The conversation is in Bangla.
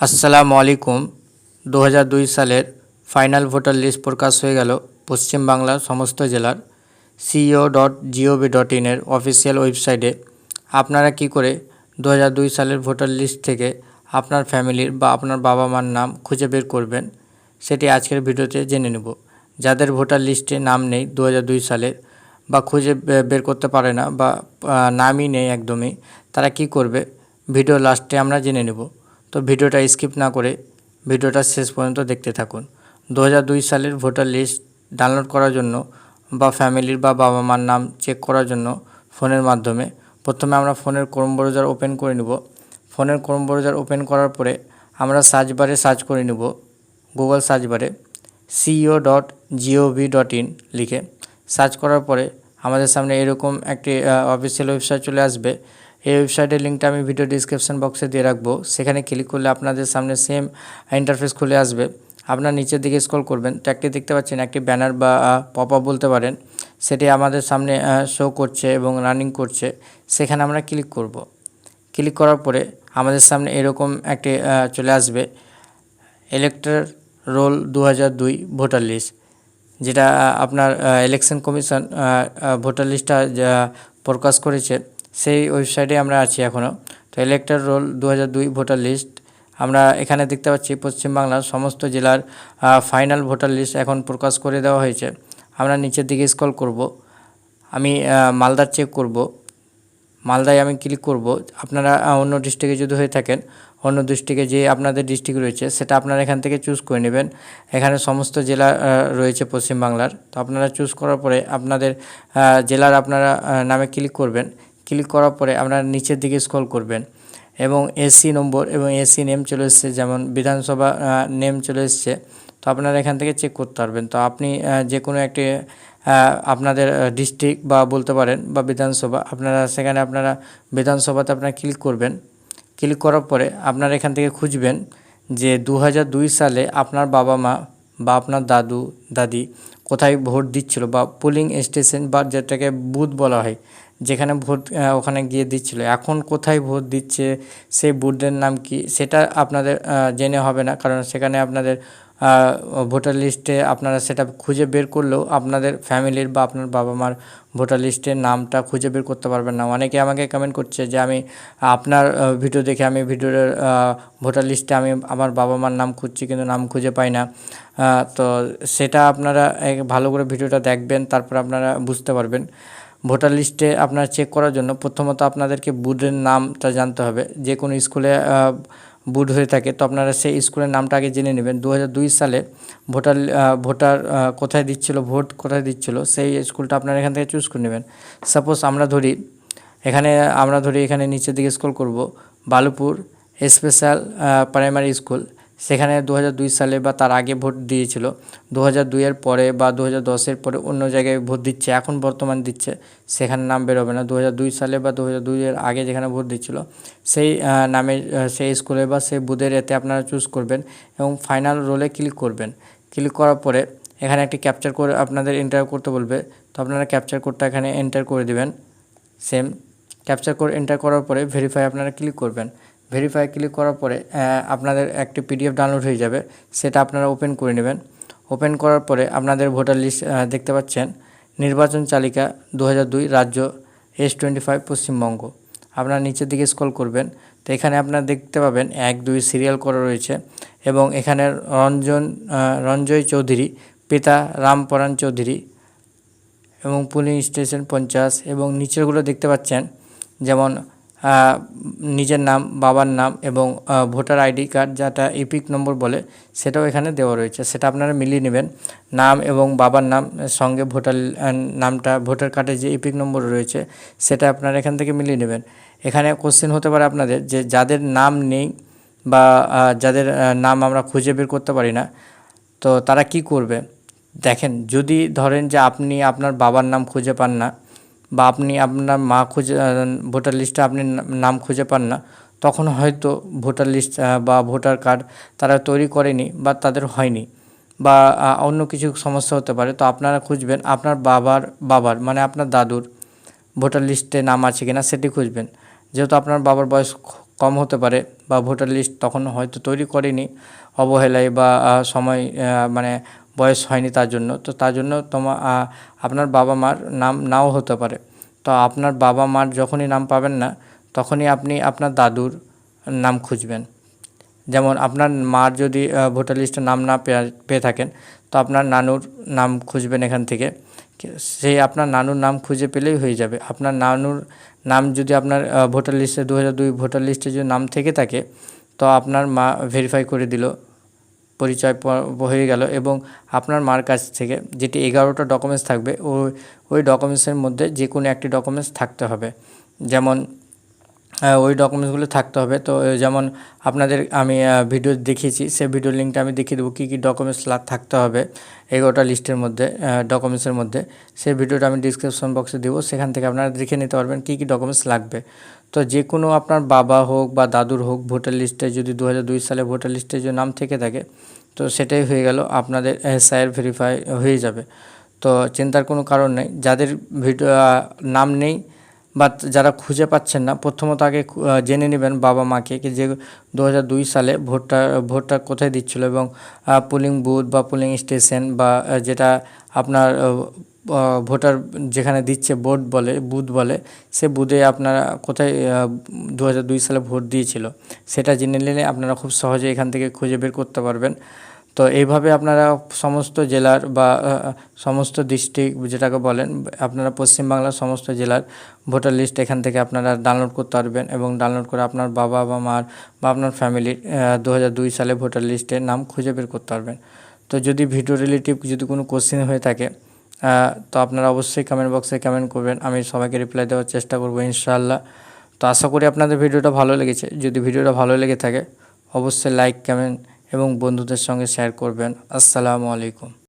আসসালামু আলাইকুম। দু সালের ফাইনাল ভোটার লিস্ট প্রকাশ হয়ে গেল পশ্চিমবাংলার সমস্ত জেলার। সিইও ডট জিওভি ডট ইনের অফিসিয়াল ওয়েবসাইটে আপনারা কি করে দু সালের ভোটার লিস্ট থেকে আপনার ফ্যামিলির বা আপনার বাবা মার নাম খুঁজে বের করবেন, সেটি আজকের ভিডিওতে জেনে নেব। যাদের ভোটার লিস্টে নাম নেই দু সালের বা খুঁজে বের করতে পারে না বা নামই নেই একদমই, তারা কি করবে? ভিডিও লাস্টে আমরা জেনে নেব। তো ভিডিওটা স্কিপ না করে ভিডিওটা শেষ পর্যন্ত দেখতে থাকুন। দু সালের ভোটার লিস্ট ডাউনলোড করার জন্য বা ফ্যামিলির বা বাবা মার নাম চেক করার জন্য ফোনের মাধ্যমে প্রথমে আমরা ফোনের ক্রোম ব্রাউজার ওপেন করে নেব। ফোনের ক্রোম ব্রাউজার ওপেন করার পরে আমরা সার্চ বারে সার্চ করে নেব গুগল সার্চ বারে CEO dot GOV dot in লিখে। সার্চ করার পরে আমাদের সামনে এরকম একটি অফিসিয়াল ওয়েবসাইট চলে আসবে। এই ওয়েবসাইটের লিঙ্কটা আমি ভিডিও ডিসক্রিপশন বক্সে দিয়ে রাখব। সেখানে ক্লিক করলে আপনাদের সামনে সেম ইন্টারফেস খুলে আসবে। আপনার নিচের দিকে স্ক্রল করবেন। তো একটি দেখতে পাচ্ছেন, একটি ব্যানার বা পপ আপ বলতে পারেন। সেটি আমাদের সামনে শো করছে এবং রানিং করছে। সেখানে আমরা ক্লিক করব। ক্লিক করার পরে আমাদের সামনে এরকম একটি চলে আসবে। ইলেকট্রাল রোল দু হাজার দুই ভোটার লিস্ট যেটা আপনার ইলেকশন কমিশন ভোটার লিস্টটা প্রকাশ করেছে। সেই ওয়েবসাইটে আমরা আছি এখনও তো ইলেকট্রাল রোল দু হাজার দুই ভোটার লিস্ট আমরা এখানে দেখতে পাচ্ছি পশ্চিমবাংলার সমস্ত জেলার ফাইনাল ভোটার লিস্ট এখন প্রকাশ করে দেওয়া হয়েছে। আমরা নিচের দিকে স্কল করব। আমি মালদার চেক করব। মালদায় আমি ক্লিক করব। আপনারা অন্য ডিস্ট্রিক্টে যদি হয়ে থাকেন, অন্য ডিস্ট্রিক্টে যে আপনাদের ডিস্ট্রিক্ট রয়েছে, সেটা আপনারা এখান থেকে চুজ করে নেবেন। এখানে সমস্ত জেলা রয়েছে পশ্চিমবাংলার। তো আপনারা চুজ করার পরে আপনাদের জেলার আপনারা নামে ক্লিক করবেন। ক্লিক করার পরে আপনারা নিচের দিকে স্ক্রল করবেন। এবং এসি নম্বর এবং এসি নেম চলে এসছে, যেমন বিধানসভা নেম চলে এসছে। তো আপনারা এখান থেকে চেক করতে পারবেন। তো আপনি যে কোনো একটি আপনাদের ডিস্ট্রিক্ট বা বলতে পারেন বা বিধানসভা, আপনারা সেখানে আপনারা বিধানসভাতে আপনারা ক্লিক করবেন। ক্লিক করার পরে আপনারা এখান থেকে খুঁজবেন যে দু সালে আপনার বাবা মা বা আপনার দাদু, দাদি কোথায় ভোট দিচ্ছিল বা পোলিং স্টেশন বা যেটাকে বুথ বলা হয় যেখানে ভোট ওখানে গিয়ে দিচ্ছিল। এখন কোথায় ভোট দিচ্ছে, সেই বুথের নাম কি, সেটা আপনাদের জেনে হবে না। কারণ সেখানে আপনাদের ভোটার লিস্টে আপনারা সেটা খুঁজে বের করলেও আপনাদের ফ্যামিলির বা আপনার বাবা মার ভোটার লিস্টের নামটা খুঁজে বের করতে পারবেন না। অনেকে আমাকে কমেন্ট করছে যে, আমি আপনার ভিডিও দেখে আমি ভিডিওর ভোটার লিস্টে আমি আমার বাবা মার নাম খুঁজছি, কিন্তু নাম খুঁজে পাই না। তো সেটা আপনারা ভালো করে ভিডিওটা দেখবেন, তারপর আপনারা বুঝতে পারবেন। ভোটার লিস্টে আপনার চেক করার জন্য প্রথমত আপনাদেরকে বুথের নামটা জানতে হবে। যে কোনো স্কুলে বুথ হয়ে থাকে, তো আপনারা সেই স্কুলের নামটা আগে জেনে নেবেন। দু সালে ভোটার ভোটার কোথায় দিচ্ছিল, ভোট কোথায় দিচ্ছিল, সেই স্কুলটা আপনারা এখান থেকে চুজ করে নেবেন। সাপোজ আমরা ধরি, এখানে আমরা ধরি এখানে নিচের দিকে স্ক্রল করব, বালুপুর স্পেশাল প্রাইমারি স্কুল সেখানে দু সালে বা তার আগে ভোট দিয়েছিল। দু হাজার পরে বা দু হাজার পরে অন্য জায়গায় ভোট দিচ্ছে, এখন বর্তমান দিচ্ছে, সেখানে নাম বেরোবে না। দু হাজার দুই সালে বা দু হাজার আগে যেখানে ভোট দিচ্ছিল, সেই নামে সেই স্কুলে বা সেই বুথের এতে আপনারা চুজ করবেন এবং ফাইনাল রোলে ক্লিক করবেন। ক্লিক করার পরে এখানে একটি ক্যাপচার করে আপনাদের এন্টার করতে বলবে। তো আপনারা ক্যাপচার কোডটা এখানে এন্টার করে দিবেন। সেম ক্যাপচার কোড এন্টার করার পরে ভেরিফাই আপনারা ক্লিক করবেন। ভেরিফাই ক্লিক করার পরে আপনাদের একটি পিডিএফ ডাউনলোড হয়ে যাবে। সেটা আপনারা ওপেন করে নেবেন। ওপেন করার পরে আপনাদের ভোটার লিস্ট দেখতে পাচ্ছেন, নির্বাচন চালিকা দু রাজ্য এস টোয়েন্টি ফাইভ পশ্চিমবঙ্গ। আপনারা নিচের দিকে স্ক্রল করবেন। তো এখানে আপনারা দেখতে পাবেন, এক, দুই সিরিয়াল করা রয়েছে এবং এখানে রঞ্জন রঞ্জয় চৌধুরী, পিতা রামপরাণ চৌধুরী এবং পুলিং স্টেশন পঞ্চাশ এবং নিচেরগুলো দেখতে পাচ্ছেন, যেমন নিজের নাম, বাবার নাম এবং ভোটার আইডি কার্ড যেটা ইপিক নম্বর বলে সেটাও এখানে দেওয়া রয়েছে। সেটা আপনারা মিলিয়ে নেবেন। নাম এবং বাবার নাম সঙ্গে ভোটার নামটা, ভোটার কার্ডে যে ইপিক নম্বর রয়েছে সেটা আপনারা এখান থেকে মিলিয়ে নেবেন। এখানে কোশ্চেন হতে পারে আপনাদের যে যাদের নাম নেই বা যাদের নাম আমরা খুঁজে বের করতে পারি না, তো তারা কি করবে? দেখেন, যদি ধরেন যে আপনি আপনার বাবার নাম খুঁজে পান না বা আপনি আপনার মা খুঁজে ভোটার লিস্টে আপনি নাম খুঁজে পান না, তখন হয়তো ভোটার লিস্ট বা ভোটার কার্ড তারা তৈরি করেনি বা তাদের হয়নি বা অন্য কিছু সমস্যা হতে পারে। তো আপনারা খুঁজবেন, আপনার বাবার বাবার মানে আপনার দাদুর ভোটার লিস্টে নাম আছে কি না সেটি খুঁজবেন। যেহেতু আপনার বাবার বয়স কম হতে পারে বা ভোটার লিস্ট তখন হয়তো তৈরি করেনি অবহেলায় বা সময় মানে বয়স হয়নি তার জন্য। তো তার জন্য তোমার আপনার বাবা মার নাম নাও হতে পারে। তো আপনার বাবা মার যখনই নাম পাবেন না, তখনই আপনি আপনার দাদুর নাম খুঁজবেন। যেমন আপনার মার যদি ভোটার লিস্টে নাম না পেয়ে- থাকেন, তো আপনার নানুর নাম খুঁজবেন এখান থেকে। সেই আপনার নানুর নাম খুঁজে পেলেই হয়ে যাবে। আপনার নানুর নাম যদি আপনার ভোটার লিস্টে দু হাজার দুই ভোটার লিস্টে যদি নাম থেকে থাকে, তো আপনার মা ভেরিফাই করে দিল। পরিচয় হয়ে গেল এবং আপনার মার কাছ থেকে যেটি এগারোটা ডকুমেন্টস থাকবে ওই ওই ডকুমেন্টসের মধ্যে যে কোনো একটি ডকুমেন্টস থাকতে হবে। যেমন ওই ডকুমেন্টসগুলো থাকতে হবে। তো যেমন আপনাদের আমি ভিডিও দেখিয়েছি সেই ভিডিও লিঙ্কটা আমি দেখিয়ে দেবো, কী কী ডকুমেন্টস থাকতে হবে এগারোটা লিস্টের মধ্যে ডকুমেন্টসের মধ্যে। সেই ভিডিওটা আমি ডিসক্রিপশন বক্সে দেবো, সেখান থেকে আপনারা দেখে নিতে পারবেন কী কী ডকুমেন্টস লাগবে। তো যে কোনো আপনার বাবা হোক বা দাদুর হোক ভোটার লিস্টে যদি দু সালে ভোটার লিস্টে যে নাম থেকে থাকে, তো সেটাই হয়ে গেল, আপনাদের এসআইয়ের ভেরিফাই হয়ে যাবে। তো চিন্তার কোনো কারণ নেই, যাদের ভিডিও নাম নেই বা যারা খুঁজে পাচ্ছেন না, প্রথমত আগে জেনে নেবেন বাবা মাকে যে দু সালে ভোটটা ভোটটা কোথায় দিচ্ছিল এবং পুলিং বুথ বা পুলিং স্টেশন বা যেটা আপনার ভোটার যেখানে দিচ্ছে ভোট বলে বুথ বলে, সে বুথে আপনারা কোথায় দু সালে ভোট দিয়েছিল, সেটা জেনে নিলে আপনারা খুব সহজে এখান থেকে খুঁজে বের করতে পারবেন। তো এইভাবে আপনারা সমস্ত জেলার বা সমস্ত ডিস্ট্রিক্ট যেটাকে বলেন, আপনারা পশ্চিমবাংলার সমস্ত জেলার ভোটার লিস্ট এখান থেকে আপনারা ডাউনলোড করতে পারবেন এবং ডাউনলোড করে আপনার বাবা বা মার বা আপনার ফ্যামিলির দু সালে ভোটার লিস্টের নাম খুঁজে বের করতে পারবেন। তো যদি ভিডিও রিলেটিভ যদি কোনো কোশ্চেন হয়ে থাকে তো আপনারা অবশ্যই কমেন্ট বক্সে কমেন্ট করবেন, আমি সবাইকে রিপ্লাই দেওয়ার চেষ্টা করব ইনশাআল্লাহ। তো আশা করি আপনাদের ভিডিওটা ভালো লেগেছে। যদি ভিডিওটা ভালো লেগে থাকে, অবশ্যই লাইক কমেন্ট এবং বন্ধুদের সঙ্গে শেয়ার করবেন। আসসালামু আলাইকুম।